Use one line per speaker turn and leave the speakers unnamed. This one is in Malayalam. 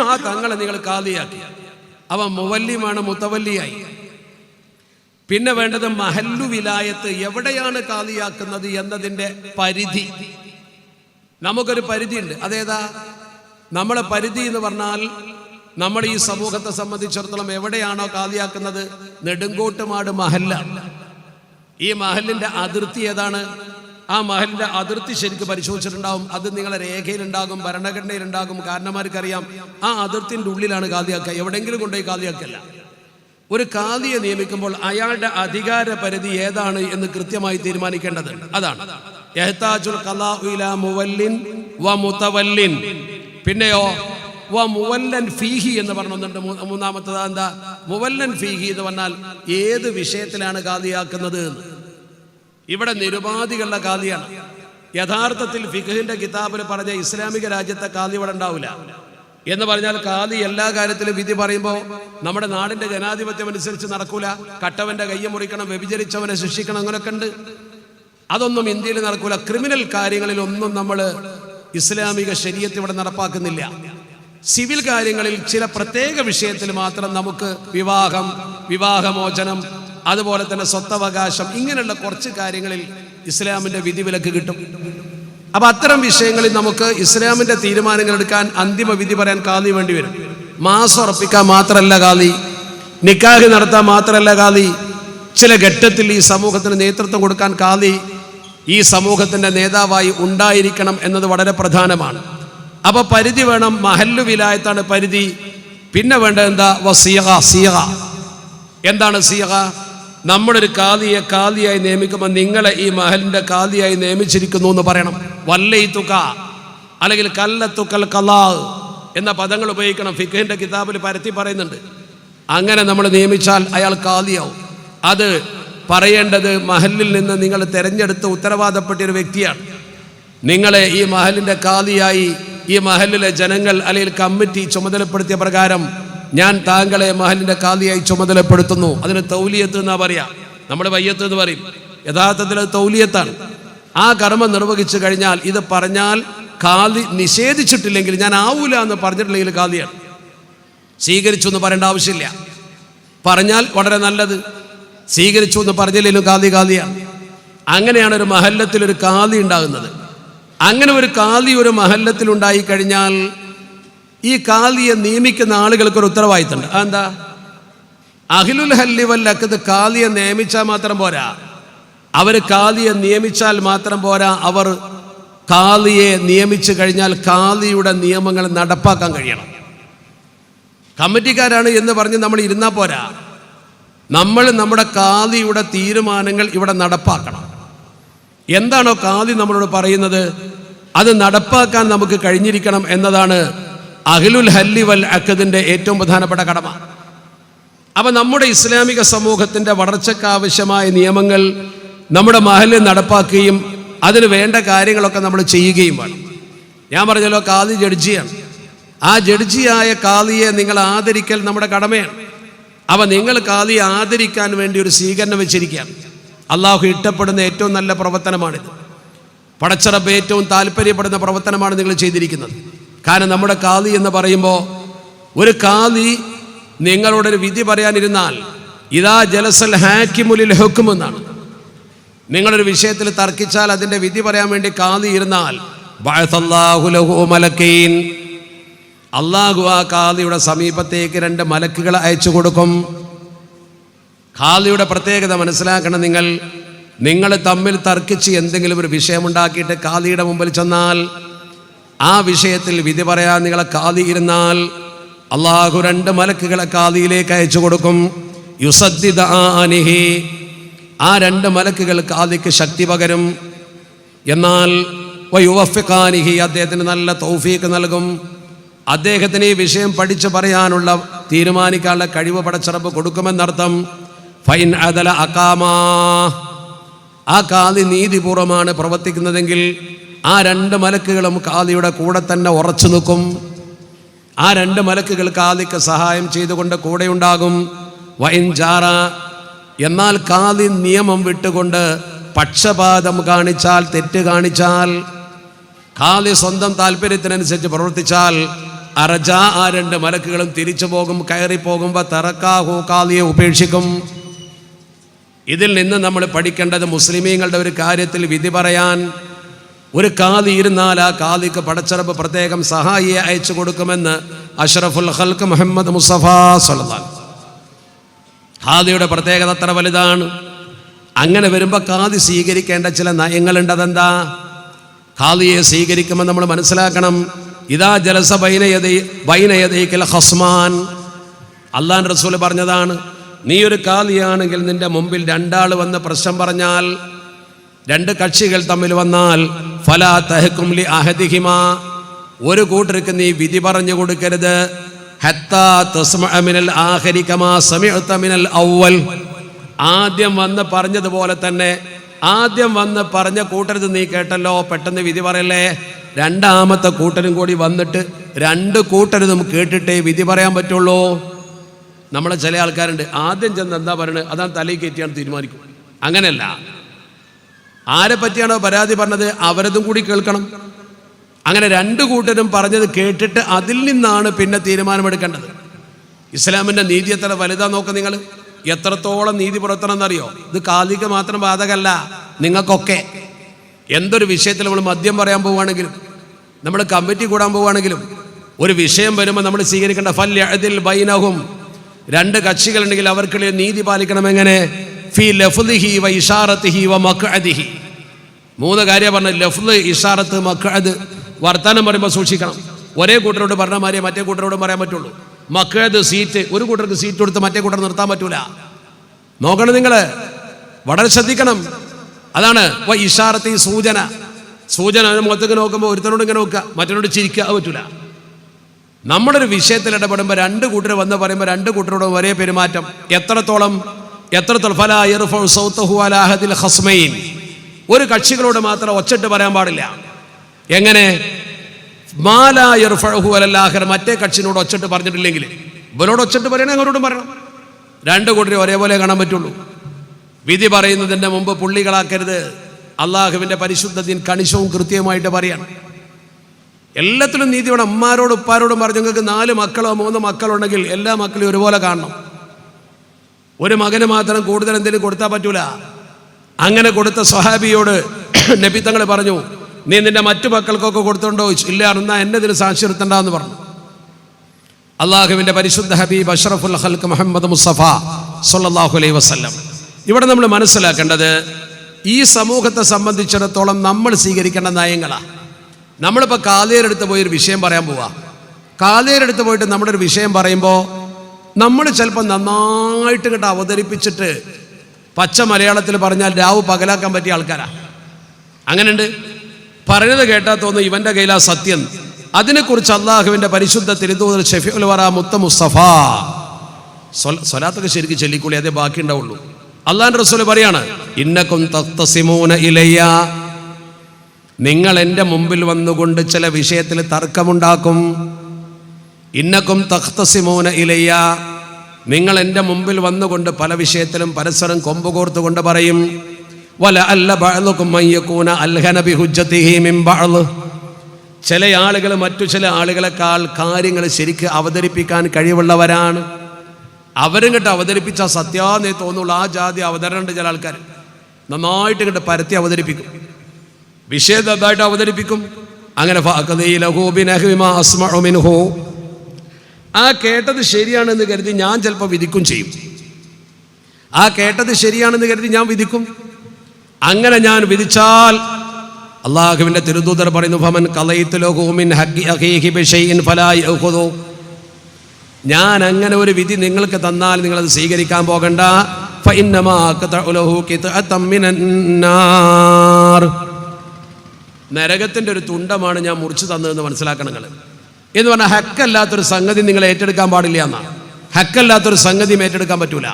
ആ തങ്ങളെ നിങ്ങൾ കാലിയാക്കി. അവൻ മുവല്ലിമാണ് മുത്തവല്ലിയായി. പിന്നെ വേണ്ടത് മഹല്ലു വിലായത്ത് എവിടെയാണ് കാലിയാക്കുന്നത് എന്നതിന്റെ പരിധി. നമുക്കൊരു പരിധിയുണ്ട്. അതേതാ? നമ്മളെ പരിധി എന്ന് പറഞ്ഞാൽ നമ്മൾ ഈ സമൂഹത്തെ സംബന്ധിച്ചിടത്തോളം എവിടെയാണോ കാലിയാക്കുന്നത് നെടുങ്കോട്ടുമാട് മഹല്ല. ഈ മഹലിന്റെ അതിർത്തി ഏതാണ്? ആ മഹലിന്റെ അതിർത്തി ശരിക്കും പരിശോധിച്ചിട്ടുണ്ടാവും. അത് നിങ്ങളെ രേഖയിലുണ്ടാകും ഭരണഘടനയിലുണ്ടാകും. കാരണന്മാർക്കറിയാം. ആ അതിർത്തിന്റെ ഉള്ളിലാണ് കാതിയാക്കുക എവിടെയെങ്കിലും കൊണ്ടുപോയി കാതിയാക്കല്ല ഒരു കാതിയെ നിയമിക്കുമ്പോൾ അയാളുടെ അധികാര പരിധി ഏതാണ് എന്ന് കൃത്യമായി തീരുമാനിക്കേണ്ടതുണ്ട് അതാണ്. പിന്നെയോ വ മുവല്ലൻ ഫീഹി എന്ന് പറഞ്ഞൊന്നുണ്ട് മൂ- മൂന്നാമത്തത് എന്താ മുവല്ലൻ ഫീഹി എന്ന് പറഞ്ഞാൽ ഏത് വിഷയത്തിലാണ് കാതിയാക്കുന്നത് എന്ന്. ഇവിടെ നിരുപാധികളുടെ കാതിയാണ്. യഥാർത്ഥത്തിൽ ഫിഖഹിന്റെ കിതാബിൽ പറഞ്ഞ ഇസ്ലാമിക രാജ്യത്തെ കാതി ഇവിടെ ഉണ്ടാവില്ല. എന്ന് പറഞ്ഞാൽ കാതി എല്ലാ കാര്യത്തിലും വിധി പറയുമ്പോൾ നമ്മുടെ നാടിന്റെ ജനാധിപത്യം അനുസരിച്ച് നടക്കൂല. കട്ടവന്റെ കയ്യ മുറിക്കണം വ്യഭിചരിച്ചവനെ ശിക്ഷിക്കണം അങ്ങനെയൊക്കെ ഉണ്ട്. അതൊന്നും ഇന്ത്യയിൽ നടക്കൂല. ക്രിമിനൽ കാര്യങ്ങളിൽ ഒന്നും നമ്മൾ ഇസ്ലാമിക ശരീരത്ത് ഇവിടെ നടപ്പാക്കുന്നില്ല. സിവിൽ കാര്യങ്ങളിൽ ചില പ്രത്യേക വിഷയത്തിൽ മാത്രം നമുക്ക് വിവാഹം വിവാഹമോചനം അതുപോലെ തന്നെ സ്വത്തവകാശം ഇങ്ങനെയുള്ള കുറച്ച് കാര്യങ്ങളിൽ ഇസ്ലാമിന്റെ വിധിവിലക്ക് കിട്ടും. അപ്പൊ അത്തരം വിഷയങ്ങളിൽ നമുക്ക് ഇസ്ലാമിന്റെ തീരുമാനങ്ങൾ എടുക്കാൻ അന്തിമ വിധി പറയാൻ കാതി വേണ്ടി വരും. മാസം ഉറപ്പിക്കാൻ മാത്രമല്ല കാതി നിക്കാഹ് നടത്താൻ മാത്രമല്ല കാതി ചില ഘട്ടത്തിൽ ഈ സമൂഹത്തിന് നേതൃത്വം കൊടുക്കാൻ കാതി ഈ സമൂഹത്തിന്റെ നേതാവായി ഉണ്ടായിരിക്കണം എന്നത് വളരെ പ്രധാനമാണ്. അപ്പോൾ പരിധി വേണം മഹല്ലു വിലായത്താണ് പരിധി. പിന്നെ വേണ്ടത് എന്താ? സിയ സിയ എന്താണ് സീഹ നമ്മളൊരു കാതിയെ കാതിയായി നിയമിക്കുമ്പോൾ നിങ്ങളെ ഈ മഹലിന്റെ കാതിയായി നിയമിച്ചിരിക്കുന്നു എന്ന് പറയണം. വല്ലൈ തുക അല്ലെങ്കിൽ കല്ലത്തുക്കൽ കലാ എന്ന പദങ്ങൾ ഉപയോഗിക്കണം. ഫിഖിന്റെ കിതാബിൽ പരത്തി പറയുന്നുണ്ട്. അങ്ങനെ നമ്മൾ നിയമിച്ചാൽ അയാൾ കാതിയാവും അത് പറയേണ്ടത് മഹലിൽ നിന്ന് നിങ്ങൾ തിരഞ്ഞെടുത്ത് ഉത്തരവാദപ്പെട്ട ഒരു വ്യക്തിയാണ്. നിങ്ങളെ ഈ മഹലിന്റെ കാതിയായി ഈ മഹലിലെ ജനങ്ങൾ അല്ലെങ്കിൽ കമ്മിറ്റി ചുമതലപ്പെടുത്തിയ പ്രകാരം ഞാൻ താങ്കളെ മഹലിന്റെ കാതിയായി ചുമതലപ്പെടുത്തുന്നു. അതിന് തൗലിയത്ത് എന്നാ പറയാ? നമ്മൾ വയ്യത്ത് എന്ന് പറയും. യഥാർത്ഥത്തിൽ തൗലിയത്താണ്. ആ കർമ്മം നിർവഹിച്ചു കഴിഞ്ഞാൽ ഇത് പറഞ്ഞാൽ കാതി നിഷേധിച്ചിട്ടില്ലെങ്കിൽ ഞാൻ ആവൂല എന്ന് പറഞ്ഞിട്ടില്ലെങ്കിൽ കാതിയാണ്. സ്വീകരിച്ചു എന്ന് പറയേണ്ട ആവശ്യമില്ല. പറഞ്ഞാൽ വളരെ നല്ലത്. സ്വീകരിച്ചു എന്ന് പറഞ്ഞില്ലെങ്കിലും കാതി കാതിയാണ്. അങ്ങനെയാണ് ഒരു മഹല്ലത്തിൽ ഒരു കാതി ഉണ്ടാകുന്നത്. അങ്ങനെ ഒരു കാതി ഒരു മഹല്ലത്തിൽ ഉണ്ടായി കഴിഞ്ഞാൽ ഈ കാലിയെ നിയമിക്കുന്ന ആളുകൾക്ക് ഒരു ഉത്തരവാദിത്തമുണ്ട്. അതെന്താ? അഖിലുൽ ഹല്ലി വല്ലക്കത് കാലിയെ നിയമിച്ചാൽ മാത്രം പോരാ. അവർ കാലിയെ നിയമിച്ചാൽ മാത്രം പോരാ. അവർ കാലിയെ നിയമിച്ചു കഴിഞ്ഞാൽ കാലിയുടെ നിയമങ്ങൾ നടപ്പാക്കാൻ കഴിയണം. കമ്മിറ്റിക്കാരാണ് എന്ന് പറഞ്ഞ് നമ്മൾ ഇരുന്നാൽ പോരാ. നമ്മൾ നമ്മുടെ കാലിയുടെ തീരുമാനങ്ങൾ ഇവിടെ നടപ്പാക്കണം. എന്താണോ കാലി നമ്മളോട് പറയുന്നത്? അത് നടപ്പാക്കാൻ നമുക്ക് കഴിഞ്ഞിരിക്കണം എന്നതാണ് അഖിലുൽ ഹല്ലി വൽ അക്കദിന്റെ ഏറ്റവും പ്രധാനപ്പെട്ട കടമ. അപ്പൊ നമ്മുടെ ഇസ്ലാമിക സമൂഹത്തിന്റെ വളർച്ചയ്ക്ക് ആവശ്യമായ നിയമങ്ങൾ നമ്മുടെ മഹലിൽ നടപ്പാക്കുകയും അതിന് വേണ്ട കാര്യങ്ങളൊക്കെ നമ്മൾ ചെയ്യുകയും വേണം. ഞാൻ പറഞ്ഞല്ലോ കാതി ജഡ്ജിയാണ്. ആ ജഡ്ജിയായ കാതിയെ നിങ്ങൾ ആദരിക്കൽ നമ്മുടെ കടമയാണ്. അവ നിങ്ങൾ കാതിയെ ആദരിക്കാൻ വേണ്ടി ഒരു സ്വീകരണം വെച്ചിരിക്കുകയാണ്. അള്ളാഹു ഇഷ്ടപ്പെടുന്ന ഏറ്റവും നല്ല പ്രവർത്തനമാണിത്. പടച്ചറപ്പ് ഏറ്റവും താല്പര്യപ്പെടുന്ന പ്രവർത്തനമാണ് നിങ്ങൾ ചെയ്തിരിക്കുന്നത്. കാരണം നമ്മുടെ കാതി എന്ന് പറയുമ്പോൾ ഒരു കാതി നിങ്ങളോടൊരു വിധി പറയാനിരുന്നാൽ ഇതാ ജലസൽ ഹാക്കിമുലിൽ ഹെക്കുമെന്നാണ് നിങ്ങളൊരു വിഷയത്തിൽ തർക്കിച്ചാൽ അതിന്റെ വിധി പറയാൻ വേണ്ടി കാതി ഇരുന്നാൽ അള്ളാഹു ആ കാതിയുടെ സമീപത്തേക്ക് രണ്ട് മലക്കുകൾ അയച്ചു കൊടുക്കും. കാതിയുടെ പ്രത്യേകത മനസ്സിലാക്കണം നിങ്ങൾ. നിങ്ങൾ തമ്മിൽ തർക്കിച്ച് എന്തെങ്കിലും ഒരു വിഷയമുണ്ടാക്കിയിട്ട് കാതിയുടെ മുമ്പിൽ ചെന്നാൽ ആ വിഷയത്തിൽ വിധി പറയാൻ നിങ്ങളെ കാതിയിരുന്നാൽ അള്ളാഹു രണ്ട് മലക്കുകളെ കാതിയിലേക്ക് അയച്ചു കൊടുക്കും. യുസദ്ദിദ ആനിഹി ആ രണ്ട് മലക്കുകൾ കാതിക്ക് ശക്തി പകരും. എന്നാൽ വയുവഫിഖാനിഹി അദ്ദേഹത്തിന് നല്ല തൗഫീക്ക് നൽകും. അദ്ദേഹത്തിന് ഈ വിഷയം പഠിച്ചു പറയാനുള്ള തീരുമാനിക്കാനുള്ള കഴിവ് പടച്ചിറപ്പ് കൊടുക്കുമെന്നർത്ഥം. ഫൈൻ അതല അക്കാമാ ആ കാതി നീതിപൂർവമാണ് പ്രവർത്തിക്കുന്നതെങ്കിൽ ആ രണ്ട് മലക്കുകളും കാതിയുടെ കൂടെ തന്നെ ഉറച്ചു നിൽക്കും. ആ രണ്ട് മലക്കുകൾ കാതിക്ക് സഹായം ചെയ്തുകൊണ്ട് കൂടെയുണ്ടാകും. വൈൻ ജാറ എന്നാൽ കാതി നിയമം വിട്ടുകൊണ്ട് പക്ഷപാതം കാണിച്ചാൽ തെറ്റ് കാണിച്ചാൽ കാതി സ്വന്തം താല്പര്യത്തിനനുസരിച്ച് പ്രവർത്തിച്ചാൽ അറജ ആ രണ്ട് മലക്കുകളും തിരിച്ചു പോകും കയറി പോകുമ്പോൾ തറക്കാഹു കാലിയെ ഉപേക്ഷിക്കും. ഇതിൽ നിന്ന് നമ്മൾ പഠിക്കേണ്ടത് മുസ്ലിമീങ്ങളുടെ ഒരു കാര്യത്തിൽ വിധി പറയാൻ ഒരു കാതി ഇരുന്നാൽ ആ കാതിക്ക് പടച്ചിറപ്പ് പ്രത്യേകം സഹായിയെ അയച്ചു കൊടുക്കുമെന്ന് അഷ്റഫുൽ ഹൽക്ക് മുഹമ്മദ് മുസഫ സൊല്ലാൻ ഹാദിയുടെ പ്രത്യേകത അത്ര വലുതാണ്. അങ്ങനെ വരുമ്പോൾ കാതി സ്വീകരിക്കേണ്ട ചില നയങ്ങളുണ്ട് അതെന്താ? ഖാദിയെ സ്വീകരിക്കുമ്പോൾ നമ്മൾ മനസ്സിലാക്കണം. ഇതാ ജലസ ബൈനയതൈ ബൈനയതൈക്കൽ ഹസ്മാൻ അള്ളാൻ റസൂൽ പറഞ്ഞതാണ് നീ ഒരു കാലിയാണെങ്കിൽ നിന്റെ മുമ്പിൽ രണ്ടാൾ വന്ന് പ്രശ്നം പറഞ്ഞാൽ രണ്ട് കക്ഷികൾ തമ്മിൽ വന്നാൽ ഫലാ തഹക്കുംലി അഹദിഹിമ. ഒരു കൂട്ടർക്ക് നീ വിധി പറഞ്ഞു കൊടുക്കരുത്. ആദ്യം വന്ന് പറഞ്ഞതുപോലെ തന്നെ ആദ്യം വന്ന് പറഞ്ഞ കൂട്ടരുത് നീ കേട്ടല്ലോ പെട്ടെന്ന് വിധി പറയല്ലേ? രണ്ടാമത്തെ കൂട്ടരും കൂടി വന്നിട്ട് രണ്ട് കൂട്ടരുതും കേട്ടിട്ടേ വിധി പറയാൻ പറ്റുള്ളൂ. നമ്മളെ ചില ആൾക്കാരുണ്ട് ആദ്യം ചെന്ന് എന്താ പറയുന്നത് അതാണ് തലയിൽ കയറ്റിയാണ് തീരുമാനിക്കും. അങ്ങനെയല്ല. ആരെ പറ്റിയാണോ പരാതി പറഞ്ഞത്? അവരതും കൂടി കേൾക്കണം. അങ്ങനെ രണ്ട് കൂട്ടരും പറഞ്ഞത് കേട്ടിട്ട് അതിൽ നിന്നാണ് പിന്നെ തീരുമാനമെടുക്കേണ്ടത്. ഇസ്ലാമിന്റെ നീതി എത്ര വലുതാ നോക്ക നിങ്ങൾ. എത്രത്തോളം നീതി പുറത്തണമെന്നറിയോ ഇത് കാതിക്ക് മാത്രം ബാധകല്ല നിങ്ങൾക്കൊക്കെ. എന്തൊരു വിഷയത്തിൽ നമ്മൾ മദ്യം പറയാൻ പോവുകയാണെങ്കിലും നമ്മൾ കമ്മിറ്റി കൂടാൻ പോവുകയാണെങ്കിലും ഒരു വിഷയം വരുമ്പോൾ നമ്മൾ സ്വീകരിക്കേണ്ട ഫല്യതിൽ ബൈനഹും. രണ്ട് കക്ഷികളുണ്ടെങ്കിൽ അവർക്കിടയിൽ നീതി പാലിക്കണം എങ്ങനെ ഫി ലഫ്ലിഹി വ ഇഷാറത്തിഹി വ മക്അദിഹി മൂന്ന് കാര്യം പറഞ്ഞ ലഫ്ല് ഇഷാറത്ത് മക്കഴത് വർത്തമാനം പറയുമ്പോൾ സൂക്ഷിക്കണം. ഒരേ കൂട്ടരോട് പറഞ്ഞ മാതിരി മറ്റേ കൂട്ടരോട് പറയാൻ പറ്റുള്ളൂ. മക്കഴത് സീറ്റ് ഒരു കൂട്ടർക്ക് സീറ്റ് കൊടുത്ത് മറ്റേ കൂട്ടർ നിർത്താൻ പറ്റൂല. നോക്കണം നിങ്ങൾ വളരെ ശ്രദ്ധിക്കണം. അതാണ്. ഇഷാറത്ത് ഈ സൂചന സൂചന മുഖത്തേക്ക് നോക്കുമ്പോൾ ഒരുത്തനോട് ഇങ്ങനെ നോക്കുക. മറ്റൊരോട് ചിരിക്കുക പറ്റൂല. നമ്മുടെ ഒരു വിഷയത്തിൽ ഇടപെടുമ്പോൾ രണ്ട് കൂട്ടർ വന്ന് പറയുമ്പോൾ രണ്ട് കൂട്ടരോട് ഒരേ പെരുമാറ്റം. എത്രത്തോളം എത്രത്തോളം ഫലാ യർഫഉ സൗതഹു ഹസ്മൈൻ ഒരു കക്ഷികളോട് മാത്രം ഒച്ചിട്ട് പറയാൻ പാടില്ല. എങ്ങനെ? മാലായർ ഫഴഹു അലല്ലാഹർ മറ്റേ കക്ഷിനോട് ഒച്ചിട്ട് പറഞ്ഞിട്ടില്ലെങ്കിൽ. ഇവരോട് ഒച്ചിട്ട് പറയണേ അവരോടും പറയണം. രണ്ട് കൂട്ടരെ ഒരേപോലെ കാണാൻ പറ്റുള്ളൂ. വിധി പറയുന്നതിന്റെ മുമ്പ് പുള്ളികളാക്കരുത്. അള്ളാഹുവിന്റെ പരിശുദ്ധത്തിൻ കണിശവും കൃത്യമായിട്ട് പറയണം. എല്ലാത്തിലും നീതി വേണം. അമ്മാരോടും ഉപ്പാരോടും പറഞ്ഞു നിങ്ങൾക്ക് നാല് മക്കളോ മൂന്ന് മക്കളോ ഉണ്ടെങ്കിൽ എല്ലാ മക്കളെയും ഒരുപോലെ കാണണം. ഒരു മകന് മാത്രം കൂടുതൽ എന്തെങ്കിലും കൊടുത്താൽ പറ്റൂല. അങ്ങനെ കൊടുത്ത സ്വഹാബിയോട് നബി തങ്ങൾ പറഞ്ഞു നീ നിന്റെ മറ്റു മക്കൾക്കൊക്കെ കൊടുത്തുണ്ടോ. ഇല്ല എന്നാ എന്നെ സാക്ഷി നിർത്തണ്ടെന്ന് പറഞ്ഞു. അള്ളാഹുവിന്റെ പരിശുദ്ധ ഹബീബ് അഷ്റഫുൽ ഹൽക്ക് മുഹമ്മദ് മുസ്തഫ സല്ലല്ലാഹു അലൈ വസ്ലം ഇവിടെ നമ്മൾ മനസ്സിലാക്കേണ്ടത് ഈ സമൂഹത്തെ സംബന്ധിച്ചിടത്തോളം നമ്മൾ സ്വീകരിക്കേണ്ട നയങ്ങളാണ് നമ്മളിപ്പോൾ കാലേരെടുത്ത് പോയി ഒരു വിഷയം പറയാൻ പോവാ. കാലേരെടുത്ത് പോയിട്ട് നമ്മുടെ ഒരു വിഷയം പറയുമ്പോൾ നമ്മൾ ചിലപ്പോൾ നന്നായിട്ട് ഇങ്ങോട്ട് അവതരിപ്പിച്ചിട്ട് പച്ച മലയാളത്തിൽ പറഞ്ഞാൽ രാവ് പകലാക്കാൻ പറ്റിയ ആൾക്കാരാ. അങ്ങനെയുണ്ട്? പറഞ്ഞത് കേട്ടാൽ തോന്നുന്നു ഇവന്റെ കയ്യിലാ സത്യം. അതിനെക്കുറിച്ച് അള്ളാഹുവിന്റെ പരിശുദ്ധ തിരുതൂതൽ ഷെഫിഉൽ വറ മുത്ത മുസ്തഫ. സ്വല- സ്വലാത്തൊക്കെ ശരിക്കും ചെല്ലിക്കൂളി അതേ ബാക്കി ഉണ്ടാവുള്ളൂ. അള്ളാഹിന്റെ റസൂൽ പറയാണ് ഇന്നക്കും തക്തസിമൂന ഇലയ്യ. നിങ്ങൾ എന്റെ മുമ്പിൽ വന്നുകൊണ്ട് ചില വിഷയത്തിൽ തർക്കമുണ്ടാക്കും. ഇന്നക്കും തഖ്തസിമൂന ഇലയ്യ. നിങ്ങൾ എന്റെ മുമ്പിൽ വന്നുകൊണ്ട് പല വിഷയത്തിലും പരസ്പരം കൊമ്പ് കോർത്തുകൊണ്ട് പറയും വല അല്ല ബഅ്ലുക്കും അൽഹനബി ബഅ്ള് ചില ആളുകൾ മറ്റു ചില ആളുകളെക്കാൾ കാര്യങ്ങൾ ശരിക്ക് അവതരിപ്പിക്കാൻ കഴിവുള്ളവരാണ്. അവരും കിട്ട് അവതരിപ്പിച്ച സത്യാന്നേ തോന്നുള്ളൂ. ആ ജാതി അവതരണമുണ്ട് ചില ആൾക്കാർ. നന്നായിട്ട് ഇങ്ങോട്ട് പരത്തി അവതരിപ്പിക്കും. വിഷയം നന്നായിട്ട് അവതരിപ്പിക്കും. അങ്ങനെ ആ കേട്ടത് ശരിയാണെന്ന് കരുതി ഞാൻ ചിലപ്പോൾ വിധിക്കും ചെയ്യും. ആ കേട്ടത് ശരിയാണെന്ന് കരുതി ഞാൻ വിധിക്കും. അങ്ങനെ ഞാൻ വിധിച്ചാൽ അള്ളാഹുവിന്റെ തിരുദൂതർ പറയുന്നു ഞാൻ അങ്ങനെ ഒരു വിധി നിങ്ങൾക്ക് തന്നാൽ നിങ്ങൾ അത് സ്വീകരിക്കാൻ പോകണ്ട. നരകത്തിന്റെ ഒരു തുണ്ടമാണ് ഞാൻ മുറിച്ചു തന്നതെന്ന് മനസ്സിലാക്കണം നിങ്ങൾ എന്ന് പറഞ്ഞാൽ ഹക്കല്ലാത്തൊരു സംഗതി നിങ്ങൾ ഏറ്റെടുക്കാൻ പാടില്ല എന്നാണ് ഹക്കല്ലാത്തൊരു സംഗതി ഏറ്റെടുക്കാൻ പറ്റൂല.